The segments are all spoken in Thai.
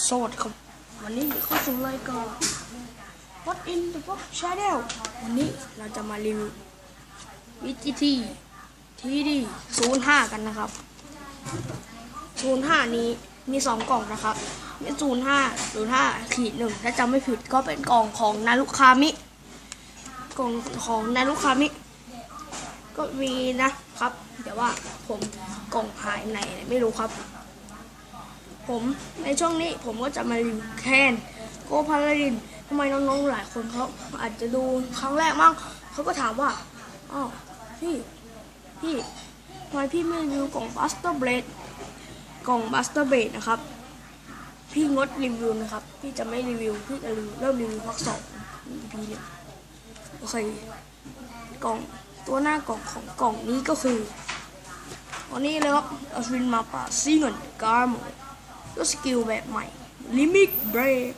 สวัสดีครับวันนี้เข้าสู่รายการ What in the Box Channel วันนี้เราจะมารีวิววิจิทีทีดีศูนย์ห้ากันนะครับศูนย์ห้านี้มีสองกล่องนะครับมีศูนย์ห้าศูนย์ห้าขีดหนึ่งถ้าจำไม่ผิดก็เป็นกล่องของนารุคามิ กล่องของนารุคามิ ก็มีนะครับแต่ว่าผมกล่องหายไหนไม่รู้ครับ ผมในช่วงนี้ผมก็จะมารีวิวแคนโกพาลาดินทำไมน้องๆหลายคนเขาอาจจะดูครั้งแรกมั้งเขาก็ถามว่าอ้าวพี่พี่ทำไมพี่ไม่รีวิวกล่องบัสเตอร์เบลดกล่องบัสเตอร์เบลดนะครับ พี่งดรีวิวนะครับ พี่จะไม่รีวิวพี่จะรีวิวเริ่มรีวิวพักสอง EP เนี่ยโอเคกล่องตัวหน้ากล่องของกล่องนี้ก็คือวันนี้เลยครับอัศวินมาป่าซีเงินการ์ม ก็สกิลแบบใหม่ลิมิตเบรก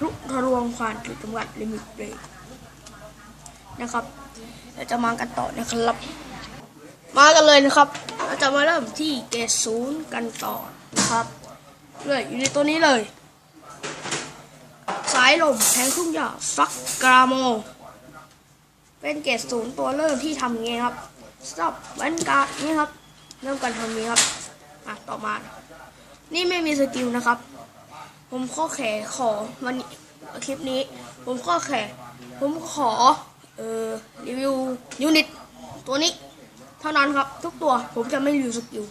ทุกทะลวงผ่านจุดจำกัดลิมิตเบรกนะครับเราจะมากันต่อนะครับ มากันเลยนะครับ เราจะมาเริ่มที่เกรดศูนย์กันต่อนะครับเลยอยู่ในตัวนี้เลย สายลมแทงทุ่งหญ้าฟักกราโม เป็นเกรดศูนย์ตัวเริ่มที่ทำไงครับสต็อปแวนการ์ดนี่ครับ เริ่มกันทำนี้ครับ อะ ต่อมา นี่ไม่มีสกิลนะครับ ผมข้อแขขอวันนี้คลิปนี้ ผมข้อแขผมขอเอ่อรีวิวยูนิตตัวนี้ เท่านั้นครับ ทุกตัวผมจะไม่รีวิวสกิล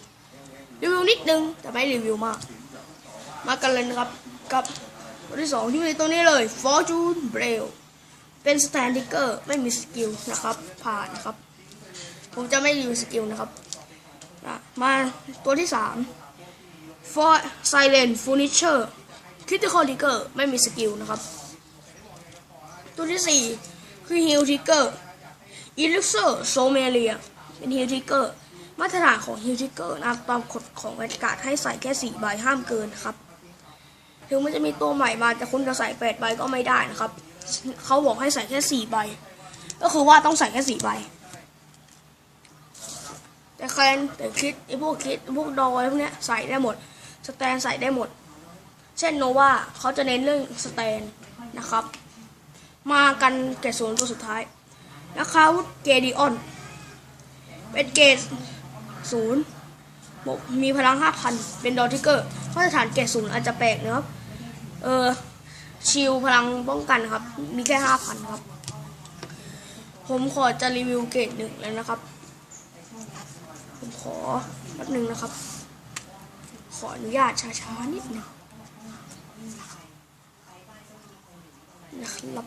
รีวิวนิดนึงแต่ไม่รีวิวมาก มากันเลยนะครับกับตัวที่สองยูนิตตัวนี้เลย Fortune b r a l เป็นสแตนดิเกอร์ไม่มีสกิลนะครับ ผ่านนะครับ ผมจะไม่รีวิวสกิลนะครับ มาตัวที่สาม for silent furniture critical trigger ไม่มีสกิลนะครับ ตัวที่ 4 คือ heal trigger elixir somalia เป็น heal trigger มาตรฐานของ heal trigger นะครับตามกฎของแวนการ์ดให้ใส่แค่ 4 ใบห้ามเกินครับถึงมันจะมีตัวใหม่มาแต่คุณจะใส่8ใบก็ไม่ได้นะครับ เขาบอกให้ใส่แค่ 4 ใบ ก็คือว่าต้องใส่แค่ 4 ใบ แต่แคนแต่คิดไอพวกคิดไอพวกดอยพวกเนี้ยใส่ได้หมด สแตนใส่ได้หมด เช่นโนวาเขาจะเน้นเรื่องสแตนนะครับ มากันเกรดศูนย์ตัวสุดท้ายนะคะวุฒเกดิออน เป็นเกรดศูนย์มีพลัง 5,000 เป็นดอทิเกอร์มาตรฐานเกรดศูนย์อาจจะแปลกนะครับ เออชิลพลังป้องกันครับ มีแค่ 5,000 ครับ ผมขอจะรีวิวเกรดหนึ่งแล้วนะครับ ผมขอแป๊บหนึ่งนะครับ ขออนุญาตช้าๆนิดหนึงนะครับ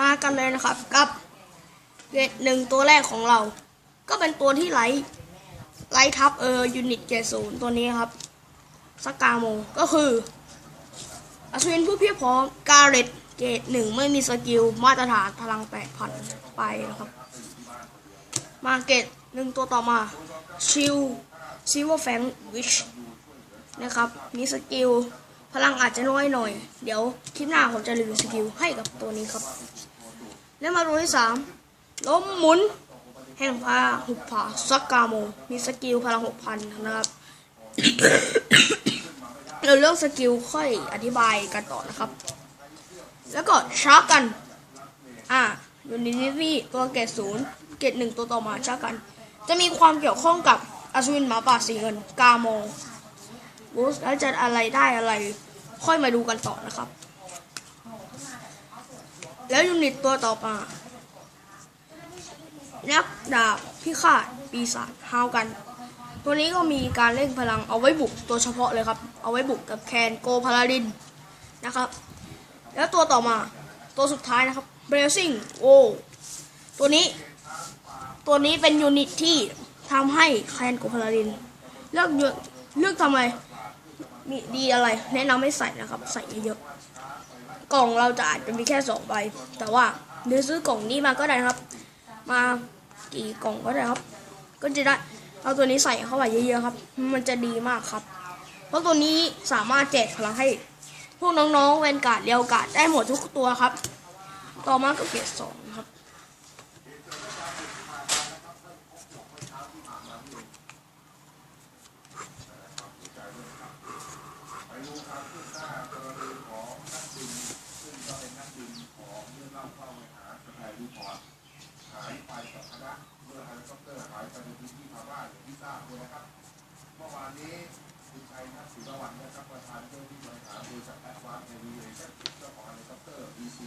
มากันเลยนะครับกับเกรดหนึ่งตัวแรกของเรา ก็เป็นตัวที่ไลท์ไลท์ทับเออยูนิตเกรดศูนย์ตัวนี้ครับสกาโมก็คืออัศวินผู้เพียบพร้อมกาเรต เกรดหนึ่งไม่มีสกิลมาตรฐานพลังแปดพันไปนะครับ มาเกรดหนึ่งตัวต่อมาชิลซิลเวอร์แฟงวิชนะครับมีสกิลพลังอาจจะน้อยหน่อย เดี๋ยวคลิปหน้าผมจะรีวิวสกิลให้กับตัวนี้ครับ แล้วมาตัวที่สามล้มหมุน แห่งพาหุบผาซักกาโม มีสกิลพลังหกพันนะครับเราเรื่องสกิลค่อยอธิบายกันต่อนะครับ แล้วก็ชาร์กัน อ่ายูนิตี้นี่ตัวเกรดศูนย์เกรดหนึ่งตัวต่อมาชาร์กัน จะมีความเกี่ยวข้องกับอัศวินหมาป่าสีเงินกาโมบูสแล้วจะอะไรได้อะไร ค่อยมาดูกันต่อนะครับ แล้วยูนิตตัวต่อมานักดาบพิฆาตปีศาจฮาวกัน ตัวนี้ก็มีการเร่งพลังเอาไว้บุกตัวเฉพาะเลยครับ เอาไว้บุกกับแคนโกพาลาดินนะครับ แล้วตัวต่อมาตัวสุดท้ายนะครับเบรซิงโอตัวนี้ ตัวนี้เป็นยูนิตที่ทำให้แคนโกพาลาดิน เลือกเยอะเลือกทำไม มีดีอะไร แนะนำให้ใส่นะครับ ใส่เยอะๆกล่องเราจะอาจจะมีแค่สองใบ แต่ว่าเดี๋ยวซื้อกล่องนี้มาก็ได้นะครับ มากี่กล่องก็ได้ครับ ก็จะได้เอาตัวนี้ใส่เข้าไปเยอะๆครับ มันจะดีมากครับ เพราะตัวนี้สามารถแจกพลังให้ พวกน้องๆ เวนการ์ดเรียวกาดได้หมดทุกตัวครับ ต่อมาก็เกรสองบหองครับ เมื่อวานนี้ คุณชัยทัศน์ศิลวัฒน์นะครับประธานเจ้าหน้าที่บริหารบริษัทแอดวานซ์เอวิเอชั่นเจ้าของเฮลิคอปเตอร์ BC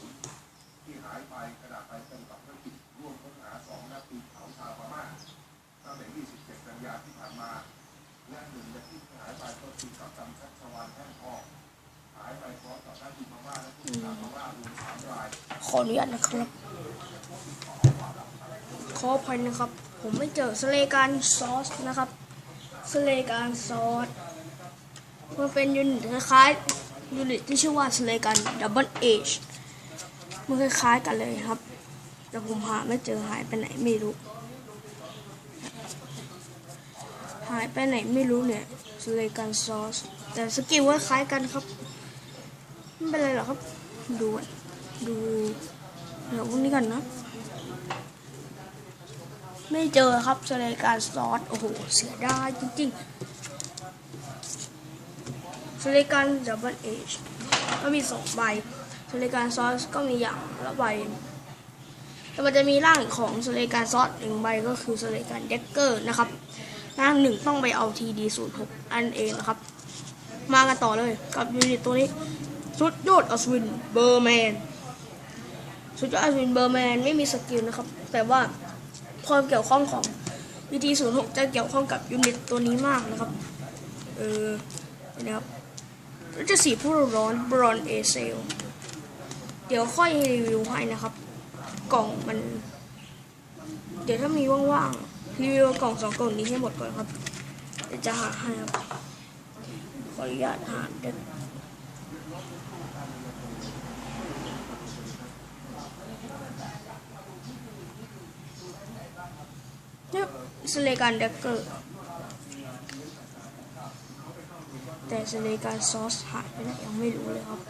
130ที่หายไปขณะไปปฏิบัติภารกิจร่วมค้นหาสองนักปีนเขาชาวพม่าตั้งแต่ 27 กันยานที่ผ่านมาและหนึ่งในที่หายไปก็คือกัปตันชัชวานแท่งทองหายไปพร้อมกับนักบินพม่าและผู้โดยสารพม่ารวมสามรายขออนุญาตนะครับ ขออภัยนะครับ ผมไม่เจอสเลการซอสนะครับ สเลการซอสมันเป็นยูนิตคล้ายๆยูนิตที่ชื่อว่าสเลการดับเบิลเอชมันคล้ายๆกันเลยครับ แต่ผมหาไม่เจอหายไปไหนไม่รู้ หายไปไหนไม่รู้เนี่ยสเลการซอสแต่สกิลว่าคล้ายกันครับไม่เป็นไรหรอกครับ ดูดูเดี๋ยวพวกนี้กันนะ ไม่เจอครับสเลการซอสโอ้โหเสียดายจริงๆสเลการดับเบิลเอชก็มีสองใบสเลการซอสก็มีอย่างละใบแต่มันจะมีร่างของสเลการซอสหนึ่งใบก็คือสเลการเด็กเกอร์นะครับร่างหนึ่งต้องไปเอาทีดีศูนย์หกอันเองนะครับ มากันต่อเลยกับยูนิตตัวนี้สุดยอดอัศวินเบอร์แมนสุดยอดอัศวินเบอร์แมนไม่มีสกิลนะครับ แต่ว่า ความเกี่ยวข้องของวิธีศูนย์หกจะเกี่ยวข้องกับยูนิตตัวนี้มากนะครับ เออนี่นะครับแล้วจะสีผู้ร้อนบรอนเอเซลเดี๋ยวค่อยรีวิวให้นะครับ กล่องมัน เดี๋ยวถ้ามีว่างๆรีวิวกล่องสองกล่องนี้ให้หมดก่อนครับเดี๋ยวจะหาให้ครับขออนุญาตหาเด็ก นี่ยสเลการเดกเกอร์ แต่สเลการซอสหายไปไหนยังไม่รู้เลยครับ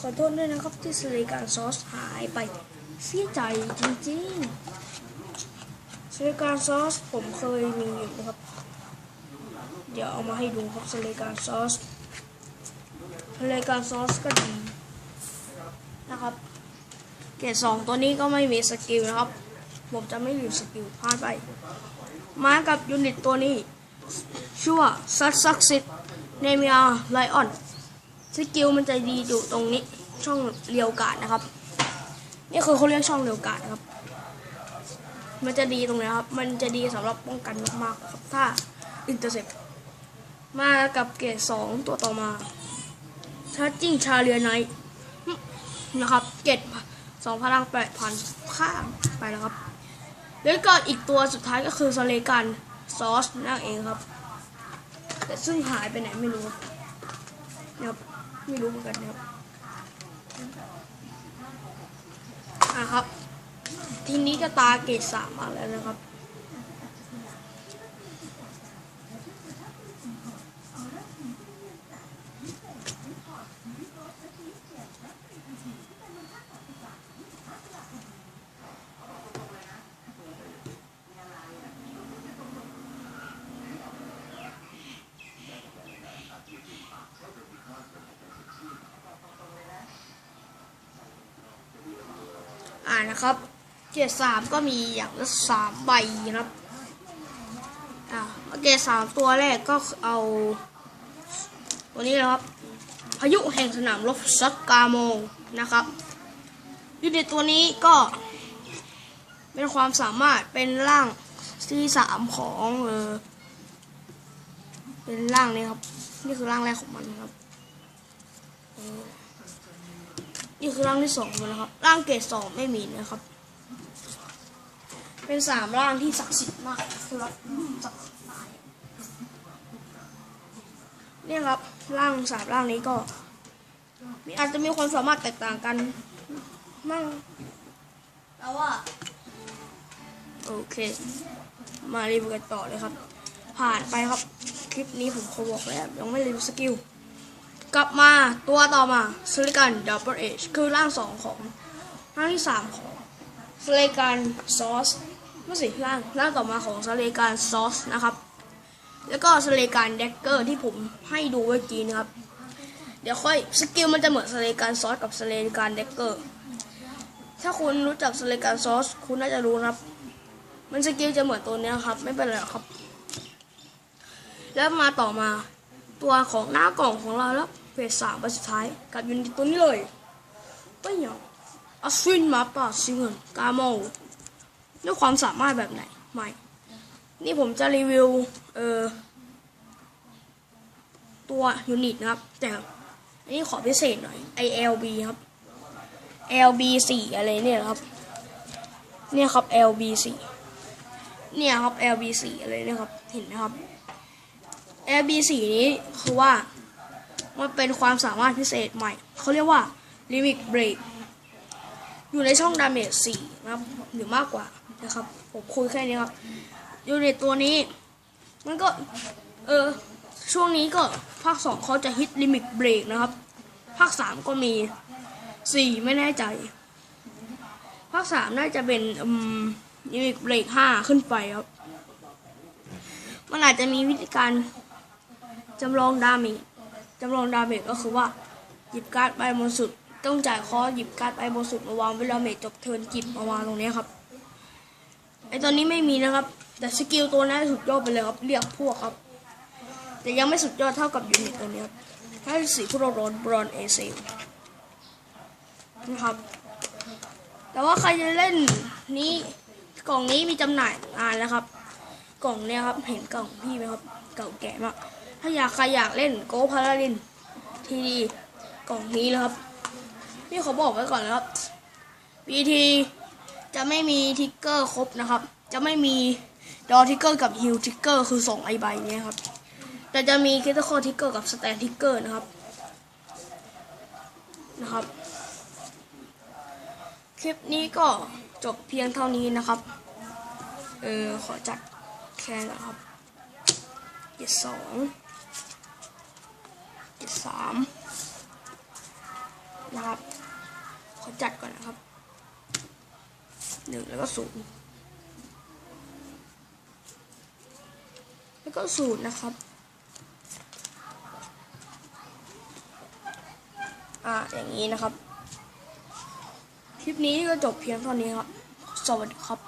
ขอโทษด้วยนะครับที่สเลการซอสหายไปเสียใจจริงๆสเลการซอสผมเคยมีอยู่นะครับ เดี๋ยวเอามาให้ดูครับสเลการซอส รายการซอสก็ดีนะครับเกรดสองตัวนี้ก็ไม่มีสกิลนะครับ ผมจะไม่รีวิวสกิลพลาดไป มากับยูนิตตัวนี้ชื่วซัดซักซิตเนเมียไลออนสกิลมันจะดีอยู่ตรงนี้ช่องเรียวกาดนะครับ นี่คือเขาเรียกช่องเรียวกาดนะครับ มันจะดีตรงนี้ครับ มันจะดีสำหรับป้องกันมากๆครับถ้าอินเตอร์เซ็ปมากับเกรดสองตัวต่อมา ชาร์จิ้งชาเรียไนท์นะครับเจ็ดสองพลังแปดพันข้ามไปแล้วครับ แล้วก็อีกตัวสุดท้ายก็คือสเลกันซอสนั่นเองครับ แต่ซึ่งหายไปไหนไม่รู้นะครับไม่รู้เหมือนกันนะครับอะครับ ทีนี้ก็ตาเกตสามมาแล้วนะครับ นะครับเกรดสามก็มีอย่างละสามใบนะครับอ่าเกรดสามตัวแรกก็เอาตัวนี้นะครับ พายุแห่งสนามรบซักกาโมนะครับยูนิตตัวนี้ก็เป็นความสามารถเป็นร่างที่สามของเออเป็นร่างนี้ครับ นี่คือร่างแรกของมันนะครับ นี่คือร่างที่สองของมันะครับ ร่างเกรดสองไม่มีนะครับ เป็นสามร่างที่ศักดิ์สิทธิ์มากครับศักดิ์สิทธิ์มากเนี่ยครับ ร่างสามร่างนี้ก็ มีอาจจะมีความสามารถแตกต่างกันมั่งแต่ว่าโอเค มารีวิวกันต่อเลยครับ ผ่านไปครับ คลิปนี้ผมขาบอกแล้วยังไม่รีวิวสกิล กลับมาตัวต่อมาสเลกันดับเบิลเอชคือร่างสองของร่างที่สามของสเลกันซอสไม่สิร่างร่างต่อมาของสเลกันซอสนะครับ แล้วก็สเลการเด็กเกอร์ที่ผมให้ดูเมื่อกี้นะครับ เดี๋ยวค่อยสกิลมันจะเหมือนสเลการซอสกับสเลการเด็กเกอร์ถ้าคุณรู้จักสเลการซอสคุณน่าจะรู้นะครับ มันสกิลจะเหมือนตัวนี้ครับ ไม่เป็นไรครับ แล้วมาต่อมา ตัวของหน้ากล่องของเราแล้วเฟสสามใบสุดท้ายกับยูนิตตัวนี้เลยก็อย่างอัศวินมาป่าซิงเกิลกาโมด้วยความสามารถแบบไหนไม่ นี่ผมจะรีวิว เออตัวยูนิตนะครับ แต่อันนี้ขอพิเศษหน่อย ILB ครับ LB 4อะไรเนี่ยครับ เนี่ยครับ LB 4เนี่ยครับ LB 4อะไรเนี่ยครับ เห็นไหมครับ LB 4 นี้คือว่ามันเป็นความสามารถพิเศษใหม่ เขาเรียกว่า Limit Break อยู่ในช่องดาเมจ4นะครับหรือมากกว่านะครับ ผมคุยแค่นี้ครับยูนิตตัวนี้ มันก็ เออ ช่วงนี้ก็ภาค 2 เขาจะฮิต Limit Break นะครับ ภาค 3 ก็มี 4 ไม่แน่ใจ ภาค 3 น่าจะเป็นอืม Limit Break 5ขึ้นไปครับ มันอาจจะมีวิธีการ จำลองดาเมจจำลองดาเมจก็คือว่า หยิบการ์ดใบบนสุด ต้องจ่ายคอหยิบการ์ดใบบนสุดมาวางเวลาเมจจบเทิร์นจิบมาวางตรงนี้ครับไอตอนนี้ไม่มีนะครับ แต่สกิลตัวนั้นสุดยอดไปเลยครับเรียกพวกครับ แต่ยังไม่สุดยอดเท่ากับยูนิตตัวนี้ครับถ้าสีผู้ร้อนบรอนเอเซลนะครับ แต่ว่าใครจะเล่นนี้กล่องนี้มีจำหน่ายนานแล้วครับ กล่องเนี้ยครับเห็นกล่องพี่ไหมครับ เก่าแก่มาก ถ้าอยากใครอยากเล่นโกพาราดิน ทีดีกล่องนี้นะครับ นี่ขาบอกไว้ก่อนนะครับ BT จะไม่มีทิกเกอร์ครบนะครับ จะไม่มีดอทิกเกอร์กับฮิลทิกเกอร์คือสองไอใบนี้ครับ แต่จะมีคิตคอทิกเกอร์กับสแตนทิกเกอร์นะครับ นะครับ คลิปนี้ก็จบเพียงเท่านี้นะครับ เออขอจัดแค่นะครับเจ็ดสอง ดสามนะครับขอจัดก่อนนะครับหนึ่งแล้วก็ศูนย์แล้วก็ศูนย์นะครับอ่าอย่างนี้นะครับ คลิปนี้ก็จบเพียงเท่านี้ครับ สวัสดีครับ